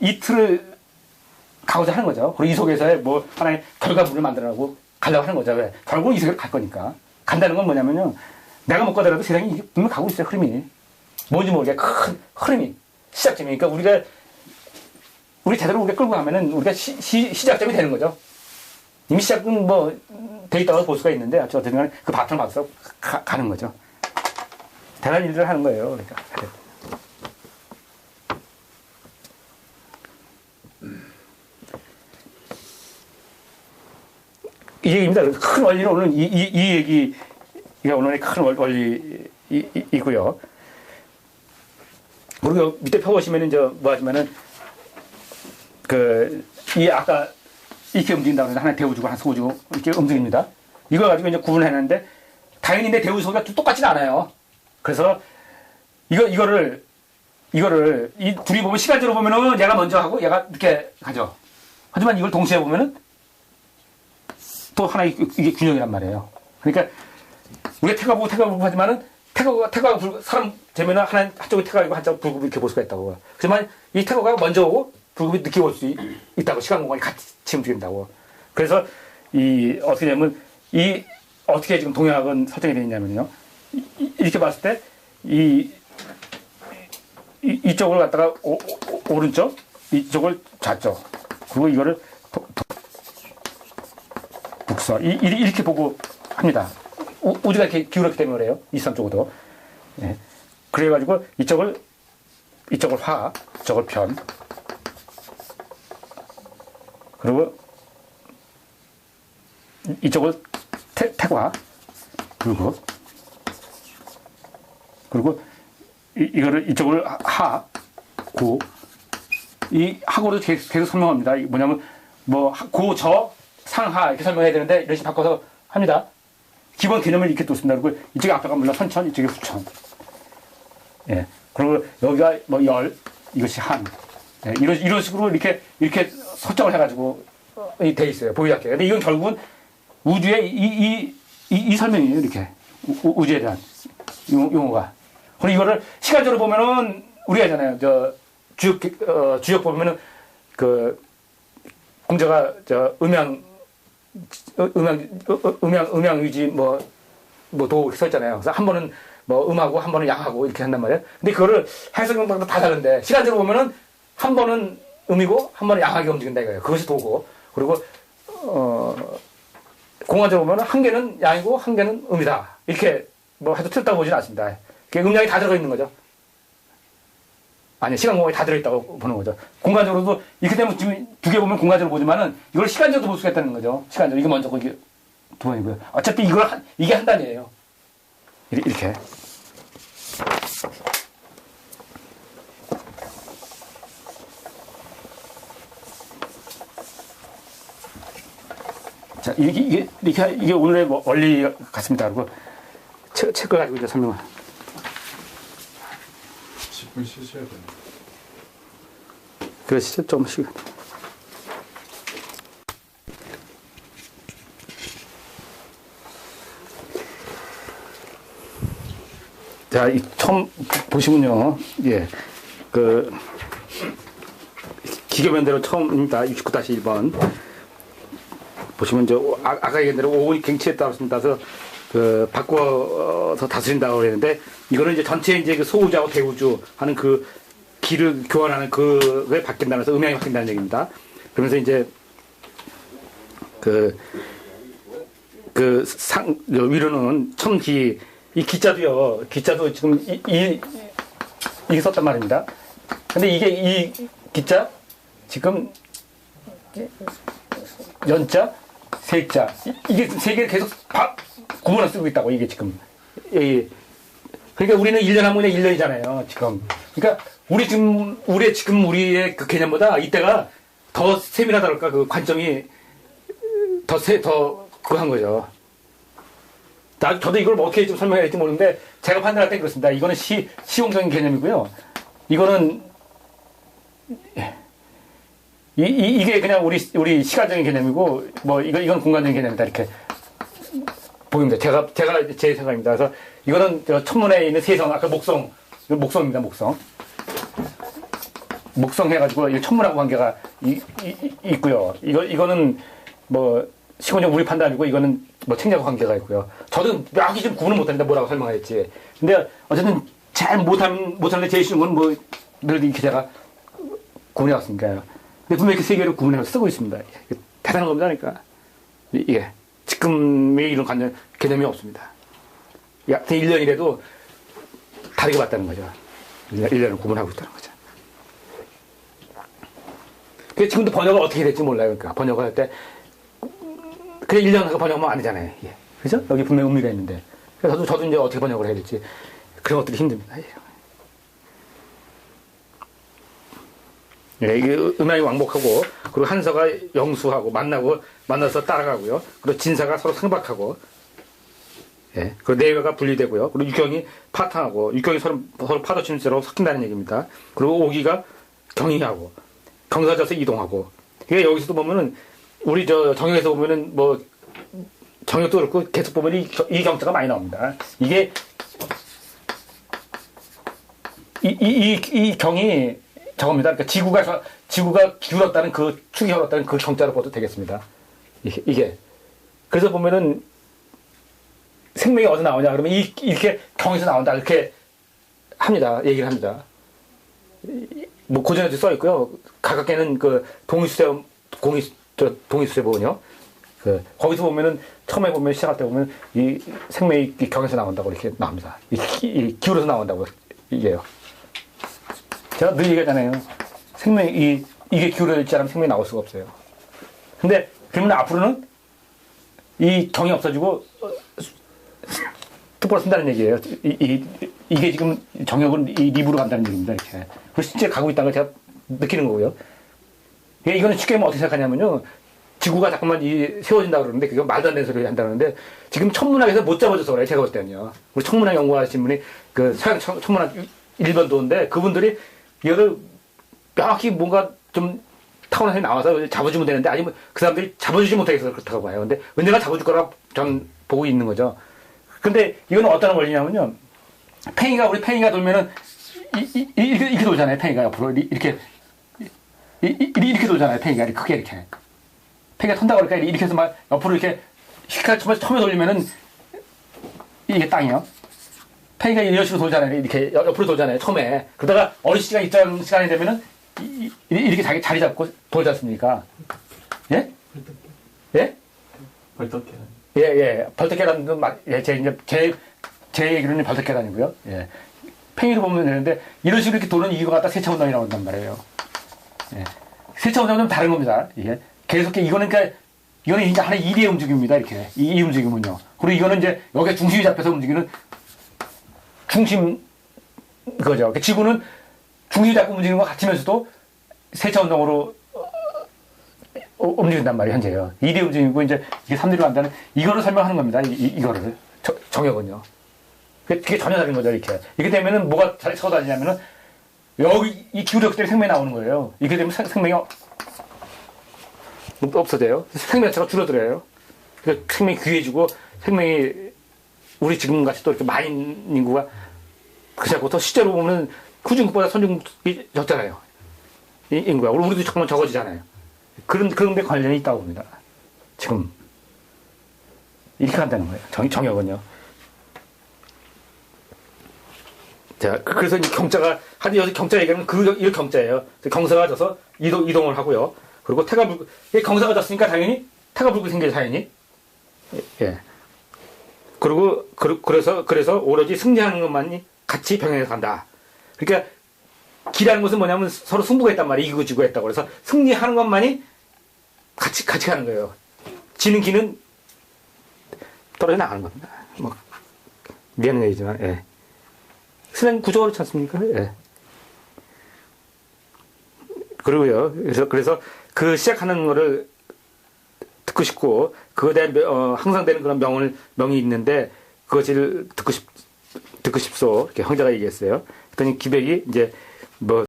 이틀을 가고자 하는 거죠. 그리고 이 속에서의 뭐 하나의 결과물을 만들어라고 가려고 하는 거죠. 왜? 결국은 이 속으로 갈 거니까. 간다는 건 뭐냐면요. 내가 못 가더라도 세상이 분명 가고 있어요. 흐름이. 뭔지 모르게 큰 흐름이. 시작점이. 그러니까 우리가 우리 제대로 우리가 끌고 가면은 우리가 시, 시, 시작점이 되는 거죠. 이미 시작은 뭐, 돼 있다고 볼 수가 있는데, 어쨌든 그 바탕을 받아서 가, 가는 거죠. 대단한 일들을 하는 거예요. 그러니까. 이 얘기입니다. 큰 원리는 오늘 이, 이, 이 얘기가 오늘의 큰 원- 원리이고요. 그리고 밑에 펴보시면은 저뭐 하시면은 그 이 아까 이렇게 움직인다고 해서 하나 대우주고 하나 소주고 이렇게 움직입니다. 이걸 가지고 이제 구분해놨는데 당연히 내 대우 소가 똑같지는 않아요. 그래서 이거 이거를 이거를 이 둘이 보면 시간적으로 보면은 얘가 먼저 하고 얘가 이렇게 가죠. 하지만 이걸 동시에 보면은 또 하나 이- 이게 균형이란 말이에요. 그러니까 우리가 태가 보고 태가 보고 하지만은 태거가 태거가 불, 사람 되면은 하나 한쪽이 태가이고 한쪽 불급이 이렇게 볼 수가 있다고. 하지만 이 태거가 먼저 오고 불급이 늦게 올 수 있다고 시간 공간이 같이 움직인다고. 그래서 이 어떻게 되냐면 이 어떻게 지금 동양학은 설정이 되어 있냐면요. 이렇게 봤을 때 이 이, 이쪽을 갖다가 오, 오, 른쪽 이쪽을 좌쪽 그리고 이거를 도- 도- 북서 이, 이- 이렇게 보고 합니다. 우, 우주가 이렇게 기울었기 때문에 그래요. 이산 쪽으로. 예. 그래가지고 이쪽을 이쪽을 화, 이쪽을 편. 그리고 이- 이쪽을 태, 태과 그리고 그리고 이, 이거를 이쪽을 하, 고, 이 하고를 계속, 계속 설명합니다. 이 뭐냐면 뭐 하- 고, 저, 상하 이렇게 설명해야 되는데 이런 식으로 바꿔서 합니다. 기본 개념을 이렇게 뒀습니다. 그리고 이쪽에 앞에가 물론 선천, 이쪽에 후천. 예. 그리고 여기가 뭐 열, 이것이 한. 예. 이런, 이런 식으로 이렇게, 이렇게 설정을 해가지고 어, 이돼 있어요. 보유학계. 근데 이건 결국은 우주의 이, 이, 이, 이 설명이에요. 이렇게. 우, 우주에 대한 용, 용어가. 그리고 이거를 시간적으로 보면은 우리가 있잖아요. 저 주역, 어, 주역 보면은 그 공자가 저 음양 어, 음양 어, 어, 음양 음양 의지 뭐 뭐도 이렇게 써 있잖아요. 그래서 한 번은 뭐 음하고 한 번은 양하고 이렇게 한단 말이에요. 근데 그거를 해석마다 다 다른데 시간적으로 보면은 한 번은 음이고 한 번은 양하게 움직인다 이거예요. 그것이 도고 그리고 어 공간적으로 보면은 한 개는 양이고 한 개는 음이다. 이렇게 뭐 해도 틀렸다고 보지는 않습니다. 음량이 다 들어 있는 거죠. 아니, 시간 공간이 다 들어있다고 보는 거죠. 공간적으로도, 이렇게 되면 지금 두 개 보면 공간적으로 보지만은, 이걸 시간적으로 볼 수가 있다는 거죠. 시간적으로. 이게 먼저고, 이게 두 번이고요. 어차피 이걸, 한, 이게 한. 이렇게. 이렇게. 자, 이게, 이게, 이게, 이게 오늘의 뭐 원리 같습니다. 그리고 책, 책을 가지고 이제 설명을. 10분 쉬셔야 돼요. 그러시죠? 조금씩. 자, 이 처음 보시면요. 예. 그, 기교변대로 처음입니다. 69-1번. 보시면 저 아, 아까 얘기한 대로 오온이 갱치에. 그래서 그 바꿔서 다스린다고 그랬는데 이거는 이제 전체 이제 그 소우주하고 대우주 하는 그 기를 교환하는 그게 바뀐다는 서 음향이 바뀐다는 얘기입니다. 그러면서 이제 그, 그 상, 그 위로는 첨기, 이 기자도요, 기자도 지금 이, 이, 이게 썼단 말입니다. 근데 이게 이 기자, 지금 연자, 세자, 이- 이게 세 개를 계속 바, 구분을 쓰고 있다고, 이게 지금. 이, 그러니까 우리는 1년 하면 그냥 1년이잖아요, 지금. 그러니까 우리 지금, 우리의 지금 우리의 그 개념보다 이때가 더 세밀하다 그럴까, 그 관점이 더 세, 더 그거 한 거죠. 나, 저도 이걸 뭐 어떻게 좀 설명해야 될지 모르는데, 제가 판단할 때 그렇습니다. 이거는 시, 시용적인 개념이고요. 이거는, 이, 이, 게 그냥 우리, 우리 시간적인 개념이고, 뭐, 이거, 이건 공간적인 개념이다. 이렇게 보입니다. 제가, 제가 제 생각입니다. 그래서 이거는 저 천문에 있는 세성, 아까 목성, 목성입니다. 목성. 목성 해가지고 이 천문하고 관계가 이, 이- 이- 있고요. 이거 이거는 뭐 시공적 우리 판단이고 이거는 뭐 책략 관계가 있고요. 저도 명확히 좀 구분을 못하는데 뭐라고 설명할지. 근데 어쨌든 잘 못하는 못하는데 제일 쉬운 건 뭐 늘 이렇게 제가 구분해 왔으니까요. 근데 분명히 이렇게 세 개를 구분해서 쓰고 있습니다. 대단한 겁니다, 그러니까 이- 이게 지금의 이런 관념 개념이 없습니다. 약 1년이라도 다르게 봤다는 거죠. 1년을 구분하고 있다는 거죠. 그 지금도 번역을 어떻게 될지 몰라요. 그러니까 번역을 할 때 그냥 1년 하고 번역하면 아니잖아요. 예. 그죠? 여기 분명 의미가 있는데. 그래서 저도, 저도 이제 어떻게 번역을 해야 될지 그런 것들이 힘듭니다. 예. 예, 이게 음양이 왕복하고 그리고 한서가 영수하고 만나고 만나서 따라가고요. 그리고 진사가 서로 상박하고 예. 그리고 내외가 분리되고요. 그리고 육경이 파탕하고 육경이 서로 서로 파도치는 채로 섞인다는 얘기입니다. 그리고 오기가 경의하고 경사져서 이동하고 이게 여기서도 보면은 우리 저 정역에서 보면은 뭐 정역도 그렇고 계속 보면 이 경자가 많이 나옵니다. 이게 이, 이, 이, 이 경이 저겁니다. 그러니까 지구가 저- 지구가 기울었다는 그 축이 흘렀다는 그 경자로 봐도 되겠습니다. 이게, 이게. 그래서 보면은 생명이 어디서 나오냐 그러면 이, 이렇게 경에서 나온다 이렇게 합니다. 얘기를 합니다. 이- 뭐 고전에도 써 있고요. 가깝게는 그 동의수세 공이 저 동의수세 보면요. 그 거기서 보면은 처음에 보면 시작할 때 보면 이 생명이 이 경에서 나온다고 이렇게 나옵니다. 이, 기- 이 기울어서 나온다고 이게요. 제가 늘 얘기하잖아요. 생명이 이, 이게 기울어 있지 않으면 생명이 나올 수가 없어요. 근데 그러면 앞으로는 이 경이 없어지고 어, 똑바로 쓴다는 얘기예요. 이, 이, 게 지금 정역은 이 리브로 간다는 얘기입니다. 이렇게. 그 실제 가고 있다는 걸 제가 느끼는 거고요. 이게 이거는 쉽게 하면 어떻게 생각하냐면요. 지구가 자꾸만 이 세워진다 그러는데 그게 말도 안 되는 소리를 한다 그러는데 지금 천문학에서 못 잡아줘서 그래요. 제가 볼 때는요. 우리 천문학 연구하신 분이 그 서양 천- 천문학 1번도인데 그분들이 이거를 명확히 뭔가 좀 사람이 나와서 잡아주면 되는데 아니면 그 사람들이 잡아주지 못해서 그렇다고 봐요. 근데 언젠가 잡아줄 거라고 전 보고 있는 거죠. 근데 이거는 어떤 원리냐면요. 팽이가 우리 팽이가 돌면은 이, 이, 이- 이렇게 돌잖아요. 팽이가 옆으로 이- 이렇게 이, 이, 이렇게 돌잖아요. 팽이가 이렇게 크게 이렇게 팽이가 턴다 그러니까 이렇게 해서 막 옆으로 이렇게 휙 처음에 돌리면은 이게 땅이요. 팽이가 이런 식으로 돌잖아요. 이렇게 옆- 옆으로 돌잖아요. 처음에 그러다가 어린 시간 입장 시간이 되면은 이, 이- 이렇게 자기 자리 잡고 돌지 않습니까? 예? 예? 벌떡해. 예, 예. 벌떡계란도, 마- 예, 제, 이제, 제, 제 얘기로는 벌떡계란이고요. 예. 팽이로 보면 되는데, 이런 식으로 이렇게 도는 이거 갖다 세차 운동이 나온단 말이에요. 예. 세차 운동은 좀 다른 겁니다. 이게. 계속, 이거는 그러니까, 이거는 이제 하나의 일의 움직임입니다. 이렇게. 이, 이 움직임은요. 그리고 이거는 이제, 여기에 중심이 잡혀서 움직이는 중심, 그거죠. 그러니까 지구는 중심이 잡고 움직이는 것 같으면서도 세차 운동으로 어, 움직인단 말이에요, 현재요. 2대 움직이고, 이제, 이게 3대로 간다는, 이거를 설명하는 겁니다, 이, 이, 거를 정역은요. 그게, 전혀 다른 거죠, 이렇게. 이렇게 되면은 뭐가 잘 쳐다니냐면은, 여기, 이 때문에 생명이 나오는 거예요. 이렇게 되면 생, 생명이 어- 없어져요. 생명 자체가 줄어들어요. 그러니까 생명이 귀해지고, 생명이, 우리 지금 같이 또 이렇게 많은 인구가, 또 실제로 보면, 후진국보다 선진국이 적잖아요. 이 인구가. 우리도 조금만 적어지잖아요. 그런, 그런 데 관련이 있다고 봅니다. 지금. 이렇게 한다는 거예요. 정, 정역은요. 자, 그- 그래서 이 경자가, 한 여기서 경자 얘기하면 그, 이 경자예요. 경사가 져서 이동, 이동을 하고요. 그리고 태가 불, 이게 경사가 졌으니까 당연히 태가 불고 생겨요, 자연히. 예. 예. 그리고, 그, 그래서, 그래서 오로지 승리하는 것만이 같이 병행해 간다. 그러니까, 기라는 것은 뭐냐면 서로 승부가 있단 말이에요. 이기고 지고 했다고. 그래서 승리하는 것만이 같이, 같이 가는 거예요. 지는 기는 떨어져 나가는 겁니다. 뭐, 미안한 얘기지만, 예. 수행 구조가 그렇지 않습니까? 예. 그리고요. 그래서, 그래서 그 시작하는 거를 듣고 싶고, 그거에 대한, 명- 어, 항상 되는 그런 명을, 명이 있는데, 그것을 듣고 싶, 듣고 싶소. 이렇게 황자가 얘기했어요. 그랬더니 기백이 이제, 뭐,